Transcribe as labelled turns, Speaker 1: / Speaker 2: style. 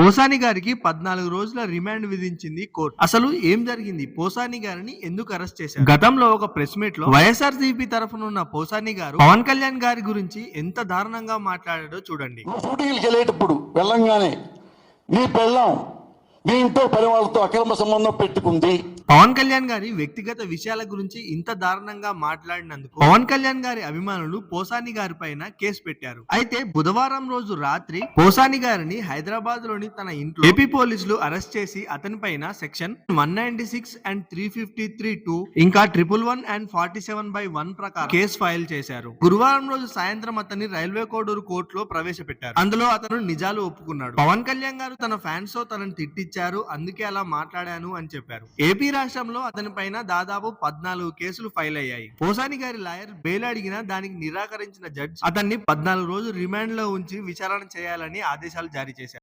Speaker 1: పోసాని గారికి పద్నాలుగు రోజుల రిమాండ్ విధించింది కోర్టు. అసలు ఏం జరిగింది? పోసాని గారిని ఎందుకు అరెస్ట్ చేశారు? గతంలో ఒక ప్రెస్ మీట్లో వైఎస్ఆర్ సిపి తరఫునున్న పోసాని గారు పవన్ కళ్యాణ్ గారి గురించి ఎంత దారుణంగా మాట్లాడాడో చూడండి.
Speaker 2: షూటింగ్కి వెళ్ళేటప్పుడు వెళ్ళంగానే నీ పెళ్ళాం మీ ఇంట్లో పని వాళ్ళతో అక్రమ సంబంధం పెట్టుకుంది.
Speaker 1: పవన్ కళ్యాణ్ గారి వ్యక్తిగత విషయాల గురించి ఇంత దారుణంగా మాట్లాడినందుకు పవన్ కళ్యాణ్ గారి అభిమానులు పోసాని గారి పైన కేసు పెట్టారు. అయితే బుధవారం రోజు రాత్రి పోసాని గారిని హైదరాబాద్లోని తన ఇంట్లో ఏపీ పోలీసులు అరెస్ట్ చేసి అతని పైన section one ninety six and three fifty three two ఇంకా triple one and forty seven by one ప్రకారం కేసు ఫైల్ చేశారు. గురువారం రోజు సాయంత్రం అతన్ని రైల్వే కోడూరు కోర్టులో ప్రవేశపెట్టారు. అందులో అతను నిజాలు ఒప్పుకున్నాడు. పవన్ కళ్యాణ్ గారు తన ఫ్యాన్స్తో తనను తిట్టిచ్చారు. అందుకే అలా మాట్లాడాను అని చెప్పారు. ఏపీ రాష్ట్రంలో అతని పైన దాదాపు పద్నాలుగు కేసులు ఫైల్ అయ్యాయి. పోసాని గారి లాయర్ బెయిల్ అడిగినా దానికి నిరాకరించిన జడ్జి అతన్ని పద్నాలుగు రోజులు రిమాండ్లో ఉంచి విచారణ చేయాలని ఆదేశాలు జారీ చేశారు.